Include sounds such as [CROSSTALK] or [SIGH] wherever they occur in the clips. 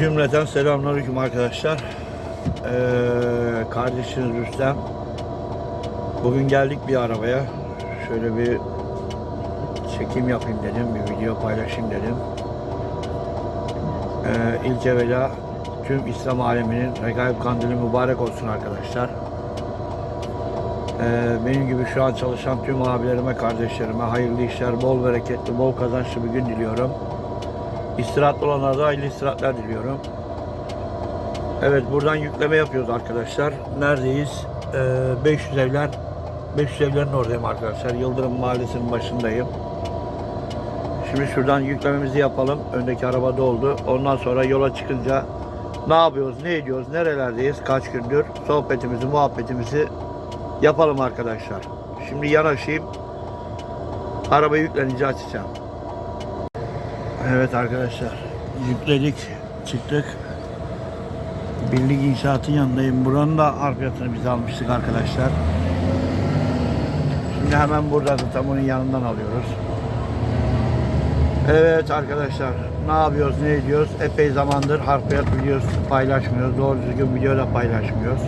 Cümleten selamünaleyküm arkadaşlar. Ee, kardeşiniz Rüstem. Bugün geldik bir arabaya. Şöyle bir çekim yapayım dedim. Bir video paylaşayım dedim. Ee, ilk evvela tüm İslam aleminin Regaib Kandili mübarek olsun arkadaşlar. Ee, benim gibi şu an çalışan tüm abilerime, kardeşlerime hayırlı işler, bol bereketli, bol kazançlı bir gün diliyorum. İstirahatlı olanlara da hayırlı istirahatler diliyorum. Evet buradan yükleme yapıyoruz arkadaşlar. Neredeyiz? Ee, 500 evler. 500 evlerin oradayım arkadaşlar. Yıldırım Mahallesi'nin başındayım. Şimdi şuradan yüklememizi yapalım. Öndeki araba doldu. Ondan sonra yola çıkınca ne yapıyoruz, ne ediyoruz, nerelerdeyiz, kaç gündür sohbetimizi, muhabbetimizi yapalım arkadaşlar. Şimdi yanaşayım. Araba yüklenince açacağım. Evet arkadaşlar yükledik çıktık. Birlik inşaatın yanındayım. Buranın da harfiyatını biz almıştık arkadaşlar. Şimdi hemen burada tam onun yanından alıyoruz. Evet arkadaşlar ne yapıyoruz ne ediyoruz? Epey zamandır harfiyat videosu paylaşmıyoruz. Doğru düzgün video da paylaşmıyoruz.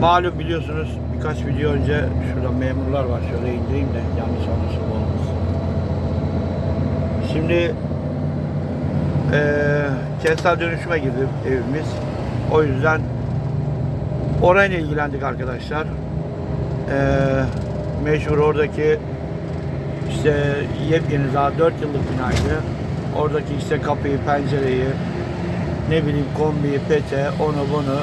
Malum biliyorsunuz birkaç video önce şurada memurlar var şöyle indireyim de yanlış anlaşılma olmasın Şimdi eee kentsel dönüşüme girdi evimiz. O yüzden orayla ilgilendik arkadaşlar. Eee meşhur oradaki işte yepyeni daha 4 yıllık binaydı. Oradaki işte kapıyı, pencereyi, ne bileyim kombiyi, pete, onu bunu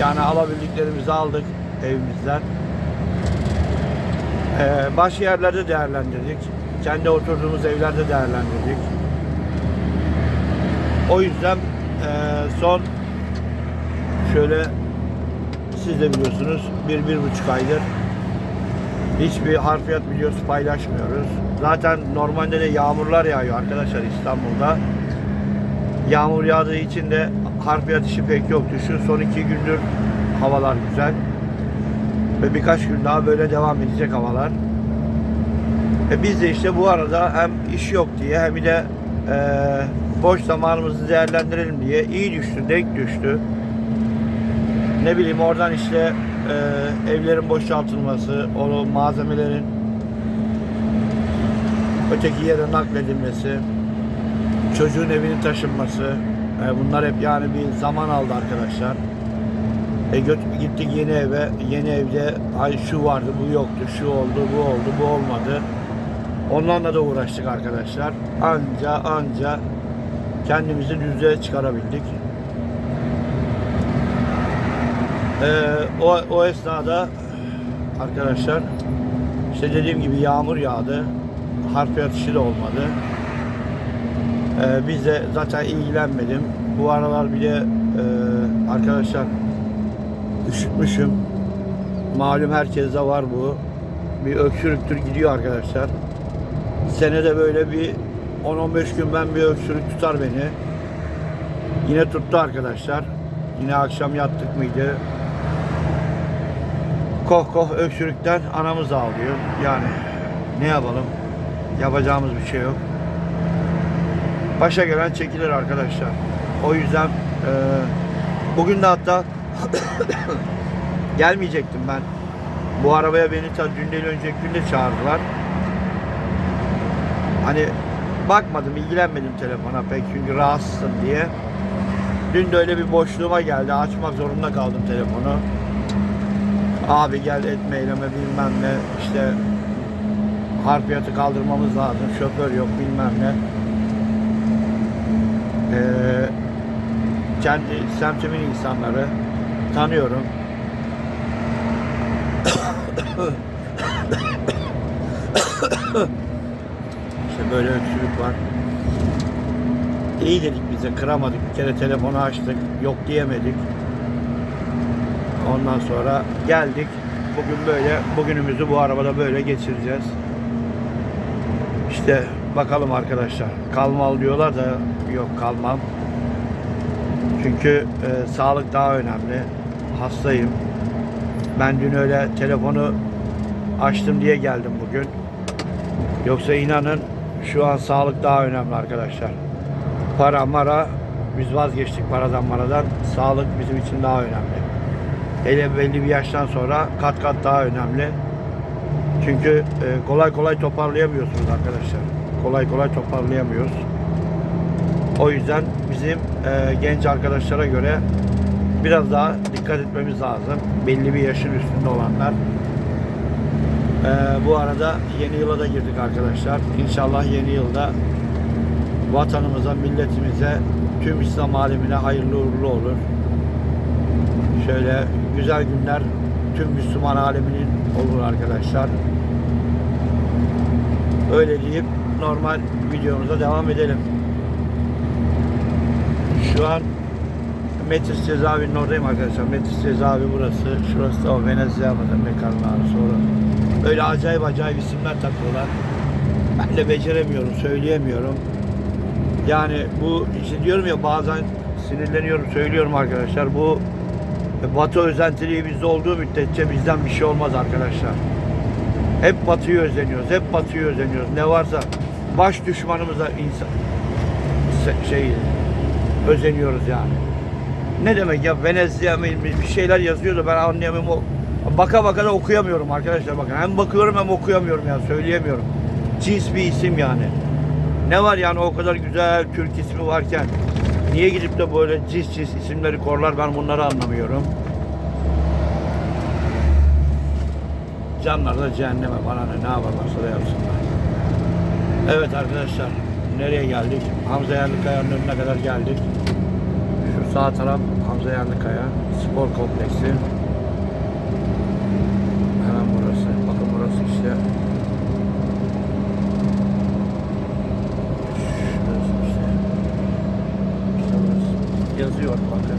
yani alabildiklerimizi aldık evimizden. Eee başka yerlerde değerlendirdik. Kendi oturduğumuz evlerde değerlendirdik. O yüzden eee, son şöyle siz de biliyorsunuz bir, bir buçuk aydır hiçbir harfiyat videosu paylaşmıyoruz. Zaten normalde de yağmurlar yağıyor arkadaşlar İstanbul'da. Yağmur yağdığı için de harfiyat işi pek yoktu. Şu son iki gündür havalar güzel. Ve birkaç gün daha böyle devam edecek havalar. E biz de işte bu arada hem iş yok diye hem de e, boş zamanımızı değerlendirelim diye iyi düştü, denk düştü. Ne bileyim oradan işte e, evlerin boşaltılması, o malzemelerin öteki yere nakledilmesi, çocuğun evinin taşınması, e, bunlar hep yani bir zaman aldı arkadaşlar. E göt- gittik yeni eve, yeni evde ay şu vardı, bu yoktu, şu oldu, bu oldu, bu olmadı. Onlarla da uğraştık arkadaşlar. Anca anca kendimizi düzeye çıkarabildik. Ee, o, o esnada arkadaşlar işte dediğim gibi yağmur yağdı. Harfiyat işi de olmadı. Ee, biz de zaten ilgilenmedim. Bu aralar bir de e, arkadaşlar üşütmüşüm. Malum herkeste var bu. Bir öksürüktür gidiyor arkadaşlar. Senede böyle bir 10-15 gün ben bir öksürük tutar beni. Yine tuttu arkadaşlar. Yine akşam yattık mıydı? Koh koh öksürükten anamız ağlıyor. Yani ne yapalım? Yapacağımız bir şey yok. Başa gelen çekilir arkadaşlar. O yüzden e, bugün de hatta [COUGHS] gelmeyecektim ben. Bu arabaya beni ta dün değil önceki gün de çağırdılar. Hani bakmadım, ilgilenmedim telefona pek çünkü rahatsızım diye. Dün de öyle bir boşluğuma geldi. Açmak zorunda kaldım telefonu. Abi gel etme eyleme bilmem ne. İşte harfiyatı kaldırmamız lazım. Şoför yok bilmem ne. Ee, kendi semtimin insanları tanıyorum. Böyle öksürük var. İyi dedik bize kıramadık. Bir kere telefonu açtık. Yok diyemedik. Ondan sonra geldik. Bugün böyle, bugünümüzü bu arabada böyle geçireceğiz. İşte bakalım arkadaşlar. Kalmal diyorlar da yok kalmam. Çünkü e, sağlık daha önemli. Hastayım. Ben dün öyle telefonu açtım diye geldim bugün. Yoksa inanın şu an sağlık daha önemli arkadaşlar. Para mara biz vazgeçtik paradan maradan. Sağlık bizim için daha önemli. Hele belli bir yaştan sonra kat kat daha önemli. Çünkü e, kolay kolay toparlayamıyorsunuz arkadaşlar. Kolay kolay toparlayamıyoruz. O yüzden bizim e, genç arkadaşlara göre biraz daha dikkat etmemiz lazım. Belli bir yaşın üstünde olanlar. E, bu arada yeni yıla da girdik arkadaşlar. İnşallah yeni yılda vatanımıza, milletimize, tüm İslam alemine hayırlı uğurlu olur. Şöyle güzel günler tüm Müslüman aleminin olur arkadaşlar. Öyle deyip normal videomuza devam edelim. Şu an Metis cezaevinin oradayım arkadaşlar. Metis cezaevi burası. Şurası da o Venezia mıdır mekanlar sonra. Öyle acayip acayip isimler takıyorlar. Ben de beceremiyorum, söyleyemiyorum. Yani bu işte diyorum ya bazen sinirleniyorum, söylüyorum arkadaşlar. Bu Batı özentiliği bizde olduğu müddetçe bizden bir şey olmaz arkadaşlar. Hep Batı'yı özeniyoruz, hep Batı'yı özeniyoruz. Ne varsa baş düşmanımıza insan şey özeniyoruz yani. Ne demek ya Venezia bir şeyler yazıyor da ben anlayamıyorum. O, baka baka da okuyamıyorum arkadaşlar bakın. Hem bakıyorum hem okuyamıyorum ya söyleyemiyorum. Cins bir isim yani. Ne var yani o kadar güzel Türk ismi varken niye gidip de böyle cis cis isimleri korlar ben bunları anlamıyorum. Canlar da cehenneme bana ne, ne yaparlarsa da yapsınlar. Evet arkadaşlar nereye geldik? Hamza Yerlikaya'nın önüne kadar geldik. Şu sağ taraf Hamza Yerlikaya spor kompleksi. Hemen burası. Burası işte. Şurası işte. İşte burası. Yazıyor bakın.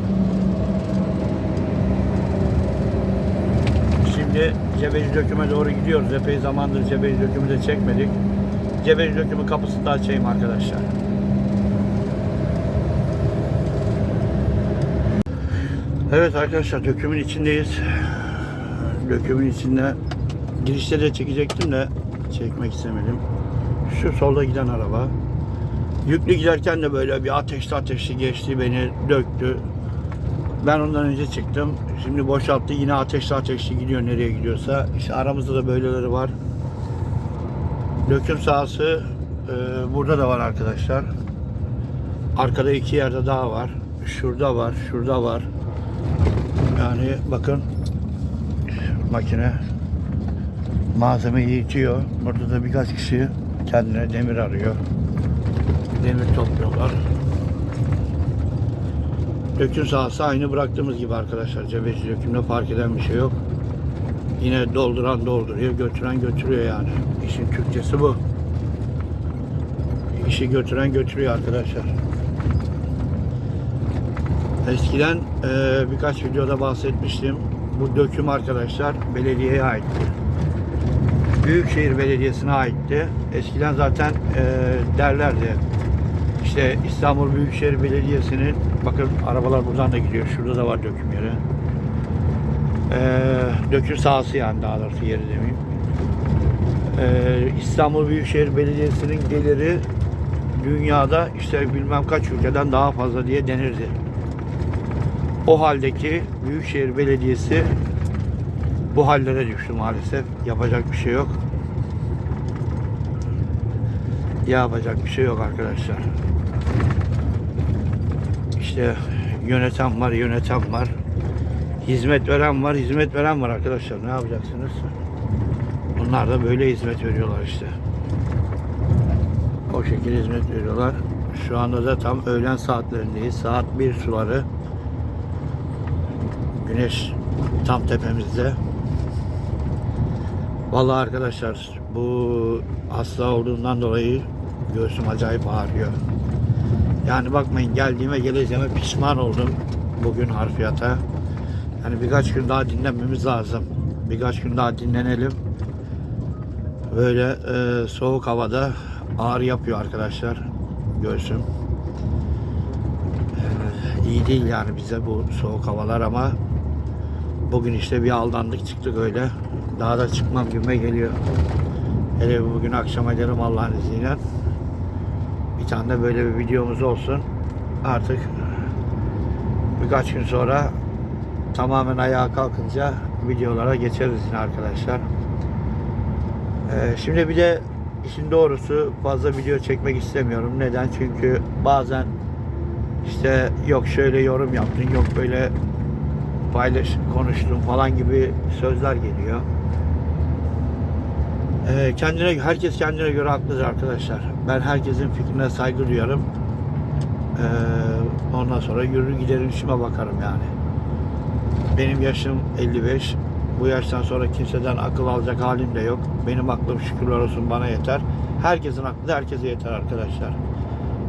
Şimdi Cebeci Döküm'e doğru gidiyoruz. Epey zamandır Cebeci Döküm'ü de çekmedik. Cebeci Döküm'ü kapısını da açayım arkadaşlar. Evet arkadaşlar dökümün içindeyiz. Dökümün içinde girişte de çekecektim de çekmek istemedim. Şu solda giden araba. Yüklü giderken de böyle bir ateşli ateşli geçti beni döktü. Ben ondan önce çıktım. Şimdi boşalttı yine ateşli ateşli gidiyor nereye gidiyorsa. İşte aramızda da böyleleri var. Döküm sahası e, burada da var arkadaşlar. Arkada iki yerde daha var. Şurada var, şurada var. Yani bakın makine malzemeyi itiyor. Burada da birkaç kişi kendine demir arıyor. Demir topluyorlar. Döküm sahası aynı bıraktığımız gibi arkadaşlar. Cebeci dökümde fark eden bir şey yok. Yine dolduran dolduruyor, götüren götürüyor yani. İşin Türkçesi bu. İşi götüren götürüyor arkadaşlar. Eskiden e, birkaç videoda bahsetmiştim. Bu döküm arkadaşlar belediyeye aitti. Büyükşehir Belediyesi'ne aitti. Eskiden zaten e, derlerdi. İşte İstanbul Büyükşehir Belediyesi'nin bakın arabalar buradan da gidiyor. Şurada da var döküm yeri. E, döküm sahası yani daha doğrusu yeri demeyeyim. E, İstanbul Büyükşehir Belediyesi'nin geliri dünyada işte bilmem kaç ülkeden daha fazla diye denirdi. O haldeki Büyükşehir Belediyesi bu hallere düştü maalesef. Yapacak bir şey yok. Yapacak bir şey yok arkadaşlar. İşte yöneten var, yöneten var. Hizmet veren var, hizmet veren var arkadaşlar. Ne yapacaksınız? Bunlar da böyle hizmet veriyorlar işte. O şekilde hizmet veriyorlar. Şu anda da tam öğlen saatlerindeyiz. Saat 1 suları. Güneş tam tepemizde. Vallahi arkadaşlar bu hasta olduğundan dolayı göğsüm acayip ağrıyor. Yani bakmayın geldiğime geleceğime pişman oldum bugün harfiyata. Yani birkaç gün daha dinlenmemiz lazım. Birkaç gün daha dinlenelim. Böyle e, soğuk havada ağrı yapıyor arkadaşlar göğsüm. E, iyi değil yani bize bu soğuk havalar ama bugün işte bir aldandık çıktık öyle. Daha da çıkmam gibime geliyor. Hele bugün akşam ederim Allah'ın izniyle. Bir tane de böyle bir videomuz olsun. artık birkaç gün sonra tamamen ayağa kalkınca videolara geçeriz yine arkadaşlar. Ee, şimdi bir de işin doğrusu fazla video çekmek istemiyorum. Neden? Çünkü bazen işte yok şöyle yorum yaptın, yok böyle paylaş konuştun falan gibi sözler geliyor. Ee, kendine herkes kendine göre haklıdır arkadaşlar. Ben herkesin fikrine saygı duyarım. Ee, ondan sonra yürür giderim işime bakarım yani. Benim yaşım 55. Bu yaştan sonra kimseden akıl alacak halim de yok. Benim aklım şükürler olsun bana yeter. Herkesin aklı da herkese yeter arkadaşlar.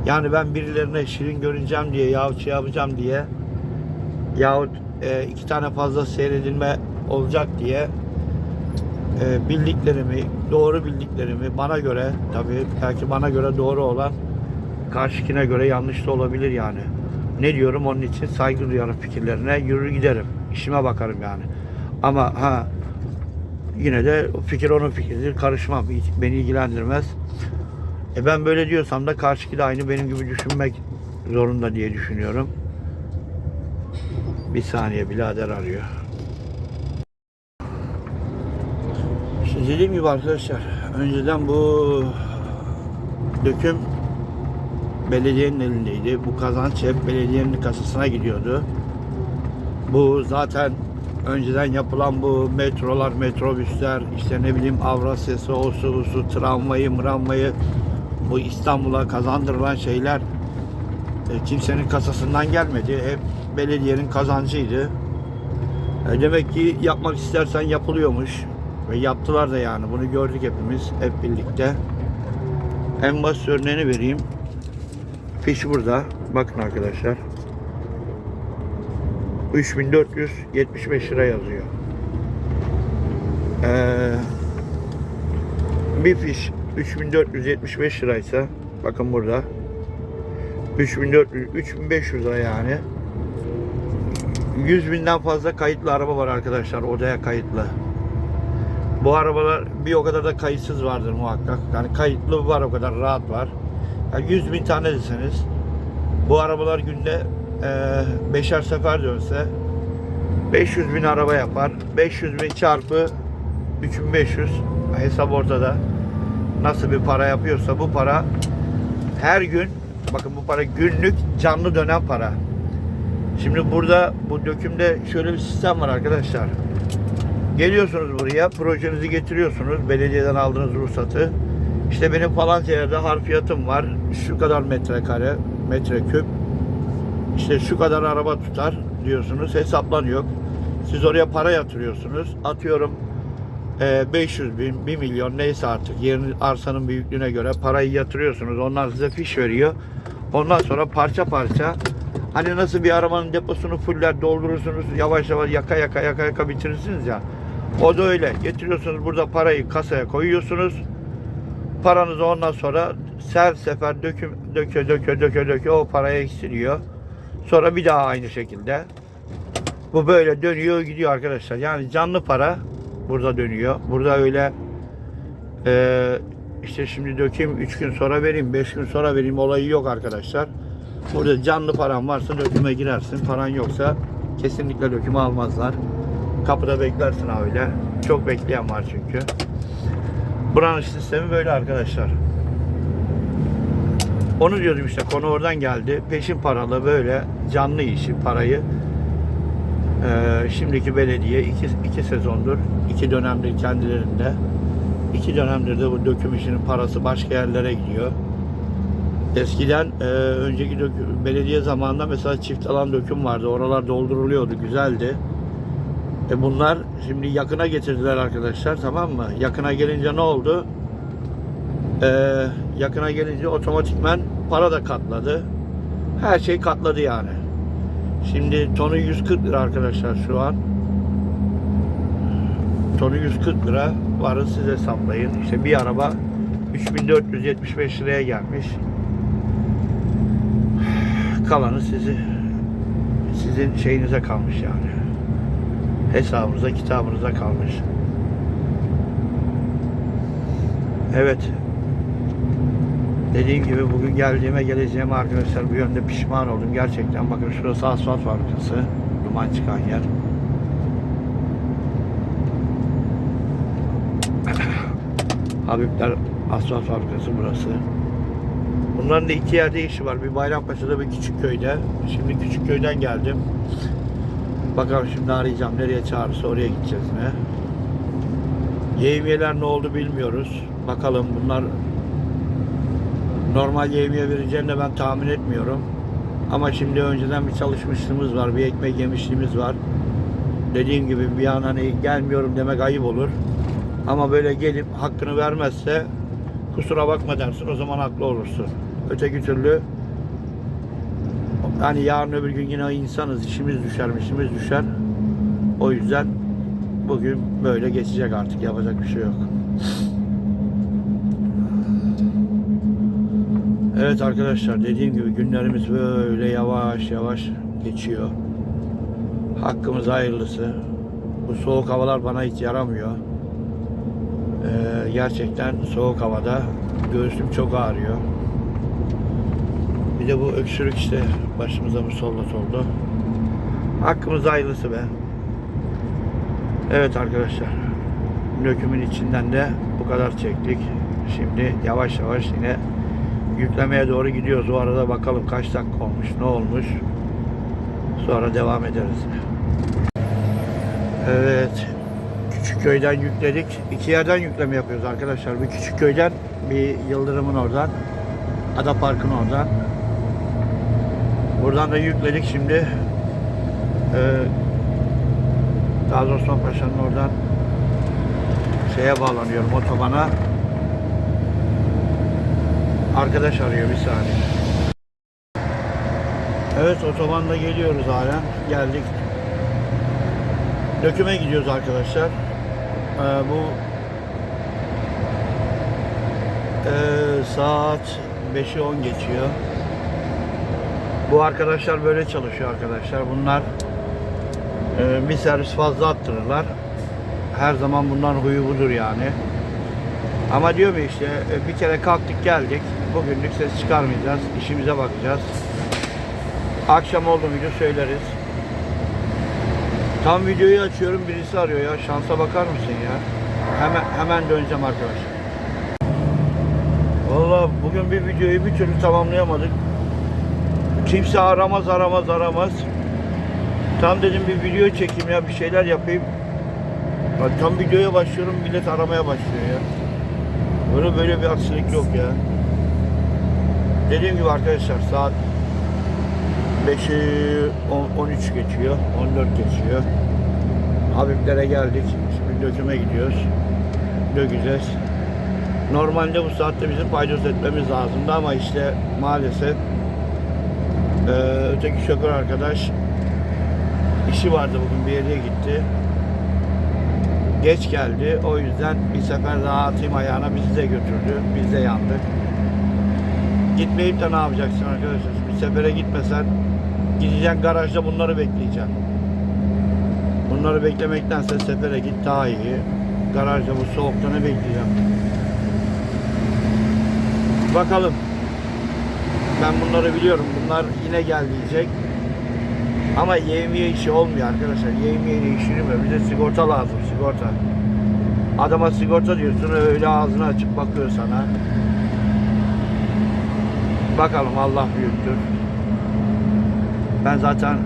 Yani ben birilerine şirin görüneceğim diye yahut şey yapacağım diye yahut e, iki tane fazla seyredilme olacak diye e, bildiklerimi, doğru bildiklerimi bana göre tabii belki bana göre doğru olan karşıkine göre yanlış da olabilir yani. Ne diyorum onun için saygı duyarım fikirlerine, yürür giderim. İşime bakarım yani. Ama ha yine de fikir onun fikridir. Karışmam. Beni ilgilendirmez. E ben böyle diyorsam da karşıki de aynı benim gibi düşünmek zorunda diye düşünüyorum. Bir saniye birader arıyor. Dediğim gibi arkadaşlar önceden bu döküm belediyenin elindeydi. Bu kazanç hep belediyenin kasasına gidiyordu. Bu zaten önceden yapılan bu metrolar, metrobüsler, işte ne bileyim Avrasya'sı, osu, usu, tramvayı, mramvayı bu İstanbul'a kazandırılan şeyler e, kimsenin kasasından gelmedi. Hep belediyenin kazancıydı. E, demek ki yapmak istersen yapılıyormuş. Ve yaptılar da yani. Bunu gördük hepimiz hep birlikte. En basit örneğini vereyim. Fiş burada. Bakın arkadaşlar. 3475 lira yazıyor. Ee, bir fiş 3475 liraysa bakın burada 3400 3500 lira yani 100 binden fazla kayıtlı araba var arkadaşlar odaya kayıtlı. Bu arabalar bir o kadar da kayıtsız vardır muhakkak. Yani kayıtlı var o kadar rahat var. Yani 100 bin tane deseniz bu arabalar günde e, beşer sefer dönse 500 bin araba yapar. 500 bin çarpı 3500 hesap ortada. Nasıl bir para yapıyorsa bu para her gün bakın bu para günlük canlı dönen para. Şimdi burada bu dökümde şöyle bir sistem var arkadaşlar. Geliyorsunuz buraya, projenizi getiriyorsunuz, belediyeden aldığınız ruhsatı. İşte benim falan yerde harfiyatım var, şu kadar metrekare, metreküp. İşte şu kadar araba tutar diyorsunuz, hesaplanıyor. Siz oraya para yatırıyorsunuz. Atıyorum e, 500 bin, 1 milyon neyse artık yerin arsanın büyüklüğüne göre parayı yatırıyorsunuz. Onlar size fiş veriyor. Ondan sonra parça parça hani nasıl bir arabanın deposunu fuller doldurursunuz yavaş yavaş yaka yaka yaka yaka bitirirsiniz ya. O da öyle. Getiriyorsunuz burada parayı kasaya koyuyorsunuz. Paranızı ondan sonra her sefer döküm, döke döke döke döke o paraya eksiliyor. Sonra bir daha aynı şekilde. Bu böyle dönüyor gidiyor arkadaşlar. Yani canlı para burada dönüyor. Burada öyle eee işte şimdi dökeyim 3 gün sonra vereyim 5 gün sonra vereyim olayı yok arkadaşlar. Burada canlı paran varsa döküme girersin. Paran yoksa kesinlikle döküme almazlar. Kapıda beklersin öyle. Çok bekleyen var çünkü. Buranın sistemi böyle arkadaşlar. Onu diyordum işte konu oradan geldi. Peşin paralı böyle canlı işi parayı ee, şimdiki belediye iki, iki sezondur, iki dönemdir kendilerinde. iki dönemdir de bu döküm işinin parası başka yerlere gidiyor. Eskiden e, önceki döküm, belediye zamanında mesela çift alan döküm vardı. Oralar dolduruluyordu, güzeldi. E bunlar şimdi yakına getirdiler arkadaşlar tamam mı? Yakına gelince ne oldu? E, yakına gelince otomatikmen para da katladı. Her şey katladı yani. Şimdi tonu 140 lira arkadaşlar şu an. Tonu 140 lira. Varın siz hesaplayın. İşte bir araba 3475 liraya gelmiş. Kalanı sizi sizin şeyinize kalmış yani. Hesabınıza, kitabınıza kalmış. Evet. Dediğim gibi bugün geldiğime geleceğime arkadaşlar bu yönde pişman oldum. Gerçekten bakın şurası asfalt fabrikası. Duman çıkan yer. [COUGHS] Habibler Asfalt Fabrikası burası. Bunların da iki yerde işi var. Bir Bayrampaşa'da bir Küçükköy'de. Şimdi Küçükköy'den geldim. Bakalım şimdi arayacağım. Nereye çağırırsa oraya gideceğiz ne? Yevmiyeler ne oldu bilmiyoruz. Bakalım bunlar normal yevmiye vereceğini de ben tahmin etmiyorum. Ama şimdi önceden bir çalışmışlığımız var. Bir ekmek yemişliğimiz var. Dediğim gibi bir an hani gelmiyorum demek ayıp olur. Ama böyle gelip hakkını vermezse kusura bakma dersin o zaman haklı olursun. Öteki türlü hani yarın öbür gün yine insanız işimiz düşer işimiz düşer. O yüzden bugün böyle geçecek artık yapacak bir şey yok. Evet arkadaşlar dediğim gibi günlerimiz böyle yavaş yavaş geçiyor. Hakkımız hayırlısı. Bu soğuk havalar bana hiç yaramıyor. Ee, gerçekten soğuk havada göğsüm çok ağrıyor. Bir de bu öksürük işte başımıza musallat oldu. Hakkımız hayırlısı be. Evet arkadaşlar. Dökümün içinden de bu kadar çektik. Şimdi yavaş yavaş yine yüklemeye doğru gidiyoruz. O arada bakalım kaç dakika olmuş, ne olmuş. Sonra devam ederiz. Evet. Küçükköy'den yükledik. İki yerden yükleme yapıyoruz arkadaşlar. Bir Küçükköy'den, bir Yıldırım'ın oradan. Ada Park'ın oradan. Buradan da yükledik şimdi. Ee, Gazi Osman Paşa'nın oradan şeye bağlanıyorum otobana. Arkadaş arıyor bir saniye. Evet otobanda geliyoruz halen. Geldik. Döküme gidiyoruz arkadaşlar. Ee, bu ee, saat 5'i 10 geçiyor. Bu arkadaşlar böyle çalışıyor arkadaşlar. Bunlar ee, bir servis fazla attırırlar. Her zaman bundan huyu budur yani. Ama diyor mu işte e, bir kere kalktık geldik. Bugünlük ses çıkarmayacağız. işimize bakacağız. Akşam oldu muydu söyleriz. Tam videoyu açıyorum birisi arıyor ya. Şansa bakar mısın ya? Hemen hemen döneceğim arkadaşlar. Vallahi bugün bir videoyu bir türlü tamamlayamadık. Kimse aramaz aramaz aramaz. Tam dedim bir video çekeyim ya bir şeyler yapayım. Ya tam videoya başlıyorum millet aramaya başlıyor ya. Böyle böyle bir aksilik yok ya. Dediğim gibi arkadaşlar saat 5'i 10 13 geçiyor. 14 geçiyor. Habiblere geldik. Şimdi döküme gidiyoruz. Dökeceğiz. Normalde bu saatte bizim paydos etmemiz lazımdı ama işte maalesef eee, öteki şoför arkadaş işi vardı bugün bir yere gitti. Geç geldi. O yüzden bir sefer daha atayım ayağına bizi de götürdü. Biz de yandık. Gitmeyip de ne yapacaksın arkadaşlar? Bir sefere gitmesen gideceksin garajda bunları bekleyeceksin. Bunları beklemektense sefere git daha iyi. Garajda bu soğukta ne bekleyeceğim? Bakalım. Ben bunları biliyorum. Bunlar yine gel diyecek. Ama yevmiye işi olmuyor arkadaşlar. Yevmiyenin işini mi? Bize sigorta lazım, sigorta. Adama sigorta diyorsun öyle ağzını açıp bakıyor sana. Bakalım Allah büyüktür. Ben zaten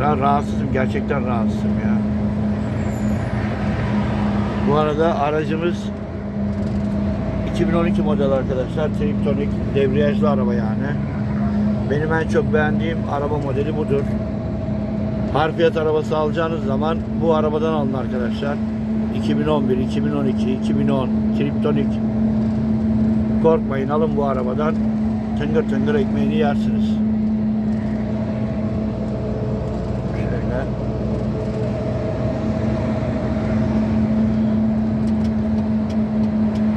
ra- rahatsızım. Gerçekten rahatsızım ya. Bu arada aracımız 2012 model arkadaşlar. Triptonik debriyajlı araba yani. Benim en çok beğendiğim araba modeli budur. Harfiyat arabası alacağınız zaman bu arabadan alın arkadaşlar. 2011, 2012, 2010 Triptonik. Korkmayın alın bu arabadan. Tıngır tıngır ekmeğini yersiniz. Şöyle.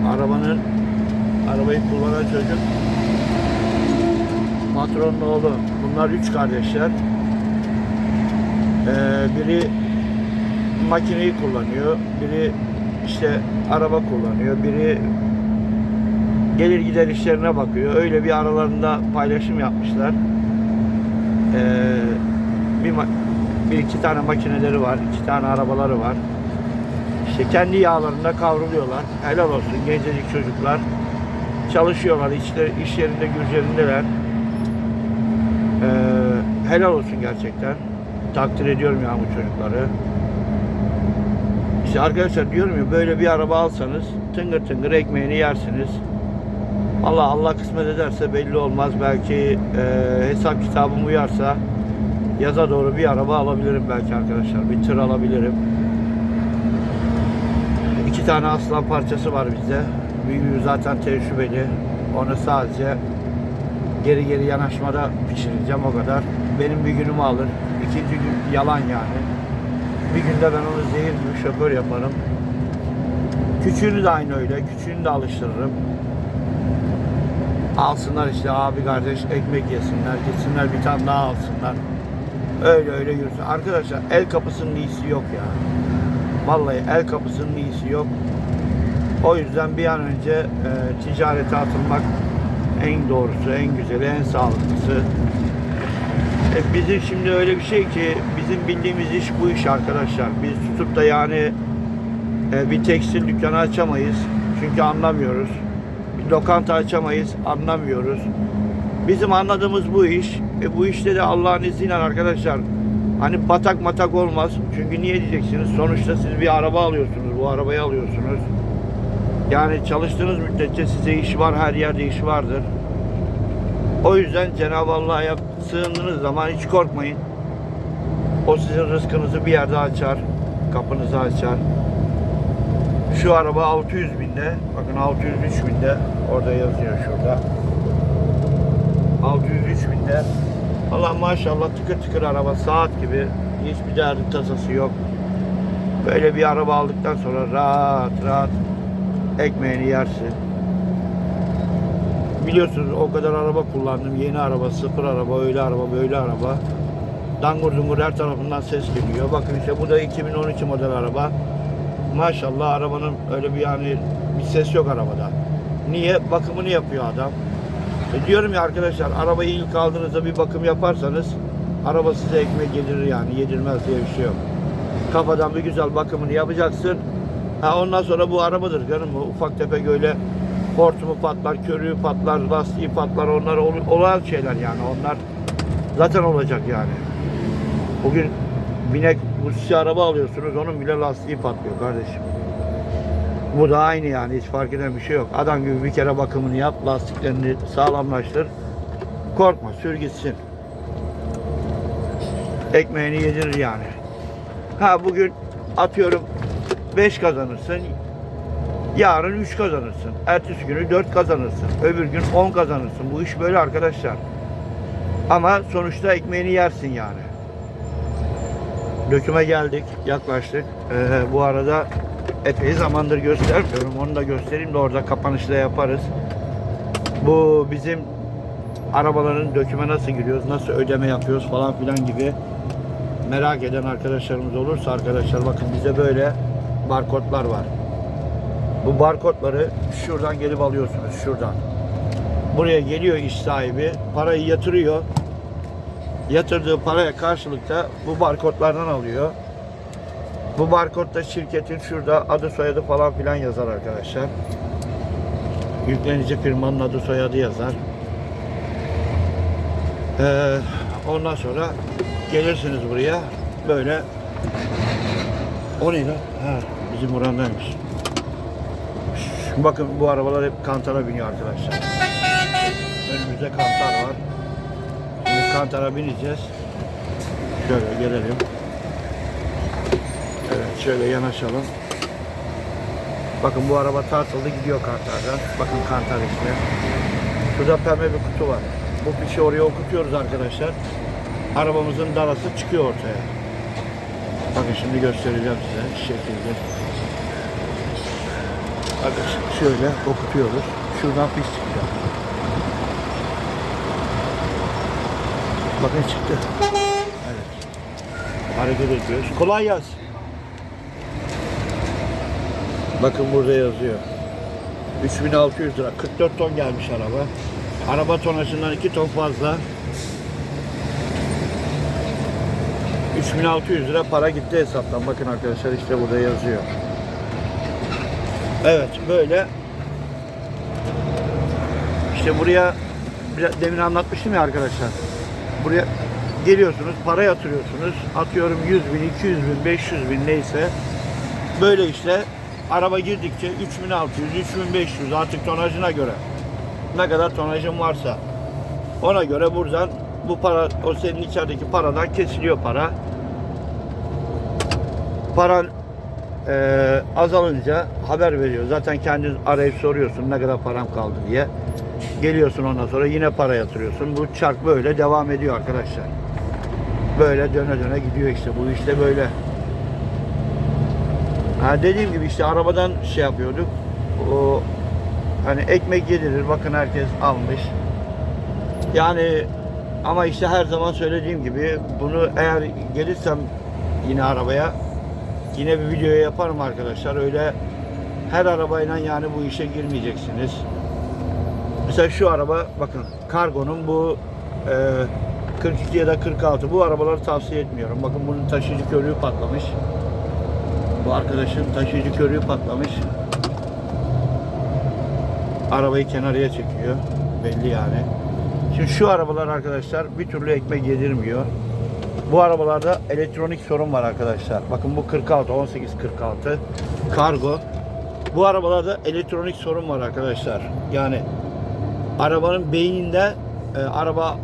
Arabanın arabayı kullanan çocuk patronun oğlu. Bunlar üç kardeşler. Ee, biri makineyi kullanıyor, biri işte araba kullanıyor, biri gelir gider işlerine bakıyor. Öyle bir aralarında paylaşım yapmışlar. Ee, bir, bir iki tane makineleri var, iki tane arabaları var. İşte kendi yağlarında kavruluyorlar. Helal olsun gencecik çocuklar. Çalışıyorlar, işler, iş yerinde güclerindeler. Ee, helal olsun gerçekten. Takdir ediyorum ya bu çocukları. İşte arkadaşlar diyorum ya böyle bir araba alsanız tıngır tıngır ekmeğini yersiniz. Allah Allah kısmet ederse belli olmaz. Belki e, hesap kitabım uyarsa yaza doğru bir araba alabilirim belki arkadaşlar. Bir tır alabilirim. İki tane aslan parçası var bizde. Büyüğü zaten tecrübeli. Onu sadece geri geri yanaşmada pişireceğim o kadar. Benim bir günümü alır. İkinci gün yalan yani. Bir günde ben onu zehir gibi şoför yaparım. Küçüğünü de aynı öyle. Küçüğünü de alıştırırım. Alsınlar işte abi kardeş ekmek yesinler. Gitsinler bir tane daha alsınlar. Öyle öyle yürüsün. Arkadaşlar el kapısının iyisi yok ya. Vallahi el kapısının iyisi yok. O yüzden bir an önce e, ticarete atılmak en doğrusu, en güzeli, en sağlıklısı. E, bizim şimdi öyle bir şey ki bizim bildiğimiz iş bu iş arkadaşlar. Biz tutup da yani e, bir tekstil dükkanı açamayız. Çünkü anlamıyoruz. Bir lokanta açamayız. Anlamıyoruz. Bizim anladığımız bu iş. E, bu işte de Allah'ın izniyle arkadaşlar hani batak matak olmaz. Çünkü niye diyeceksiniz? Sonuçta siz bir araba alıyorsunuz. Bu arabayı alıyorsunuz. Yani çalıştığınız müddetçe size iş var. Her yerde iş vardır. O yüzden Cenab-ı Allah'a sığındığınız zaman hiç korkmayın. O sizin rızkınızı bir yerde açar. Kapınızı açar. Şu araba 600 binde. Bakın 603 binde. Orada yazıyor şurada. 603 binde. Allah maşallah tıkır tıkır araba saat gibi. Hiçbir derdi tasası yok. Böyle bir araba aldıktan sonra rahat rahat ekmeğini yersin. Biliyorsunuz o kadar araba kullandım. Yeni araba, sıfır araba, öyle araba, böyle araba. Dangur dungur her tarafından ses geliyor. Bakın işte bu da 2012 model araba. Maşallah arabanın öyle bir yani bir ses yok arabada. Niye? Bakımını yapıyor adam. E diyorum ya arkadaşlar arabayı ilk aldığınızda bir bakım yaparsanız araba size ekmek yedirir yani yedirmez diye bir şey yok. Kafadan bir güzel bakımını yapacaksın. Ha ondan sonra bu arabadır canım ufak tefek öyle hortumu patlar, körüğü patlar, lastiği patlar onlar ol- olan şeyler yani onlar zaten olacak yani. Bugün binek bu araba alıyorsunuz onun bile lastiği patlıyor kardeşim. Bu da aynı yani hiç fark eden bir şey yok. Adam gibi bir kere bakımını yap, lastiklerini sağlamlaştır. Korkma, sür gitsin. Ekmeğini yedirir yani. Ha bugün atıyorum 5 kazanırsın. Yarın 3 kazanırsın. Ertesi günü 4 kazanırsın. Öbür gün 10 kazanırsın. Bu iş böyle arkadaşlar. Ama sonuçta ekmeğini yersin yani. Döküme geldik, yaklaştık. Ee, bu arada epey zamandır göstermiyorum. Onu da göstereyim de orada kapanışta yaparız. Bu bizim arabaların döküme nasıl giriyoruz, nasıl ödeme yapıyoruz falan filan gibi merak eden arkadaşlarımız olursa arkadaşlar bakın bize böyle barkodlar var. Bu barkodları şuradan gelip alıyorsunuz şuradan. Buraya geliyor iş sahibi, parayı yatırıyor. Yatırdığı paraya karşılıkta bu barkodlardan alıyor. Bu barkodda şirketin şurada adı soyadı falan filan yazar arkadaşlar. Yüklenici firmanın adı soyadı yazar. Ee, ondan sonra gelirsiniz buraya böyle o ne lan? Ha, bizim burandaymış. Şu- Bakın bu arabalar hep kantara biniyor arkadaşlar. Önümüzde kantar var. Şimdi kantara bineceğiz. Şöyle gelelim. Evet şöyle yanaşalım. Bakın bu araba tartıldı gidiyor kantardan. Bakın kantar işte. Şurada pembe bir kutu var. Bu fişi oraya okutuyoruz arkadaşlar. Arabamızın darası çıkıyor ortaya. Bakın şimdi göstereceğim size şekilde. Bakın şöyle okutuyoruz. Şuradan fiş çıkıyor. Bakın çıktı. Evet. Hareket ediyoruz. Kolay gelsin. Bakın burada yazıyor. 3600 lira. 44 ton gelmiş araba. Araba tonajından 2 ton fazla. 3600 lira para gitti hesaptan. Bakın arkadaşlar işte burada yazıyor. Evet böyle. İşte buraya demin anlatmıştım ya arkadaşlar. Buraya geliyorsunuz, para yatırıyorsunuz. Atıyorum 100 bin, 200 bin, 500 bin neyse. Böyle işte araba girdikçe 3600, 3500 artık tonajına göre. Ne kadar tonajın varsa. Ona göre buradan bu para, o senin içerideki paradan kesiliyor para. Paran eee, azalınca haber veriyor. Zaten kendin arayıp soruyorsun ne kadar param kaldı diye. Geliyorsun ondan sonra yine para yatırıyorsun. Bu çark böyle devam ediyor arkadaşlar. Böyle döne döne gidiyor işte. Bu işte böyle. Ha dediğim gibi işte arabadan şey yapıyorduk. O hani ekmek yedirir. Bakın herkes almış. Yani ama işte her zaman söylediğim gibi bunu eğer gelirsem yine arabaya yine bir videoya yaparım arkadaşlar. Öyle her arabayla yani bu işe girmeyeceksiniz. Mesela şu araba bakın kargonun bu e, 42 ya da 46 bu arabaları tavsiye etmiyorum. Bakın bunun taşıyıcı körüğü patlamış. Bu arkadaşın taşıyıcı körüğü patlamış. Arabayı kenarıya çekiyor. Belli yani. Şimdi şu arabalar arkadaşlar bir türlü ekmek yedirmiyor. Bu arabalarda elektronik sorun var arkadaşlar. Bakın bu 46, 18 46 kargo. Bu arabalarda elektronik sorun var arkadaşlar. Yani arabanın beyninde e, araba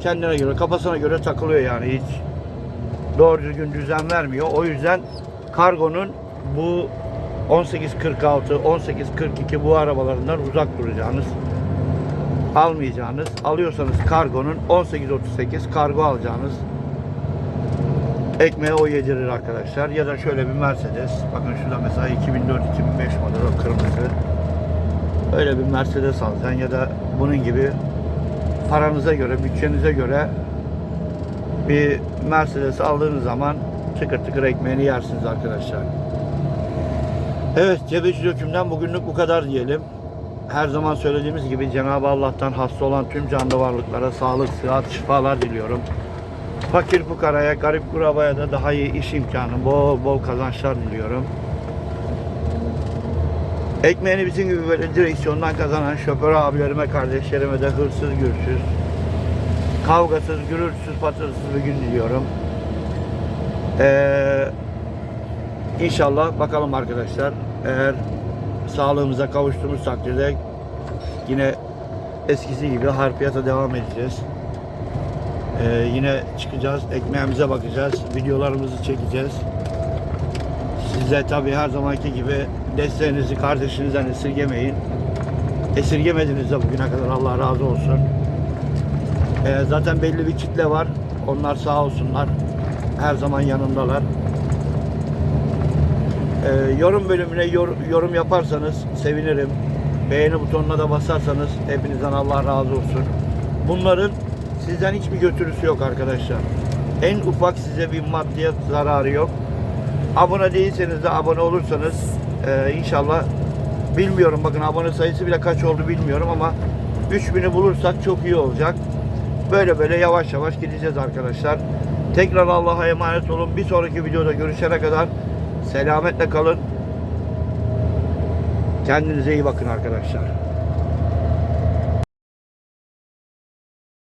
kendine göre, kafasına göre takılıyor yani hiç doğru düzgün düzen vermiyor. O yüzden kargonun bu 1846, 1842 bu arabalarından uzak duracağınız almayacağınız, alıyorsanız kargonun 1838 kargo alacağınız ekmeğe o yedirir arkadaşlar. Ya da şöyle bir Mercedes. Bakın şurada mesela 2004-2005 model o kırmızı. Öyle bir Mercedes alacaksın ya da bunun gibi paranıza göre, bütçenize göre bir Mercedes aldığınız zaman tıkır tıkır ekmeğini yersiniz arkadaşlar. Evet, Cebeci Döküm'den bugünlük bu kadar diyelim. Her zaman söylediğimiz gibi Cenab-ı Allah'tan hasta olan tüm canlı varlıklara sağlık, sıhhat, şifalar diliyorum. Fakir fukaraya, garip kurabaya da daha iyi iş imkanı, bol bol kazançlar diliyorum. Ekmeğini bizim gibi böyle direksiyondan kazanan şoför abilerime, kardeşlerime de hırsız, gürsüz, kavgasız, gürültüsüz, patırtısız bir gün diliyorum. Ee, inşallah bakalım arkadaşlar. Eğer sağlığımıza kavuştuğumuz takdirde yine eskisi gibi harfiyata devam edeceğiz. Ee, yine çıkacağız, ekmeğimize bakacağız, videolarımızı çekeceğiz. Size tabii her zamanki gibi desteğinizi kardeşinizden esirgemeyin. Esirgemediniz de bugüne kadar Allah razı olsun. Ee, zaten belli bir kitle var. Onlar sağ olsunlar. Her zaman yanımdalar. Ee, yorum bölümüne yor- yorum yaparsanız sevinirim. Beğeni butonuna da basarsanız hepinizden Allah razı olsun. Bunların sizden hiçbir götürüsü yok arkadaşlar. En ufak size bir maddiyat zararı yok. Abone değilseniz de abone olursanız e, inşallah bilmiyorum bakın abone sayısı bile kaç oldu bilmiyorum ama 3000'i bulursak çok iyi olacak. Böyle böyle yavaş yavaş gideceğiz arkadaşlar. Tekrar Allah'a emanet olun. Bir sonraki videoda görüşene kadar selametle kalın. Kendinize iyi bakın arkadaşlar.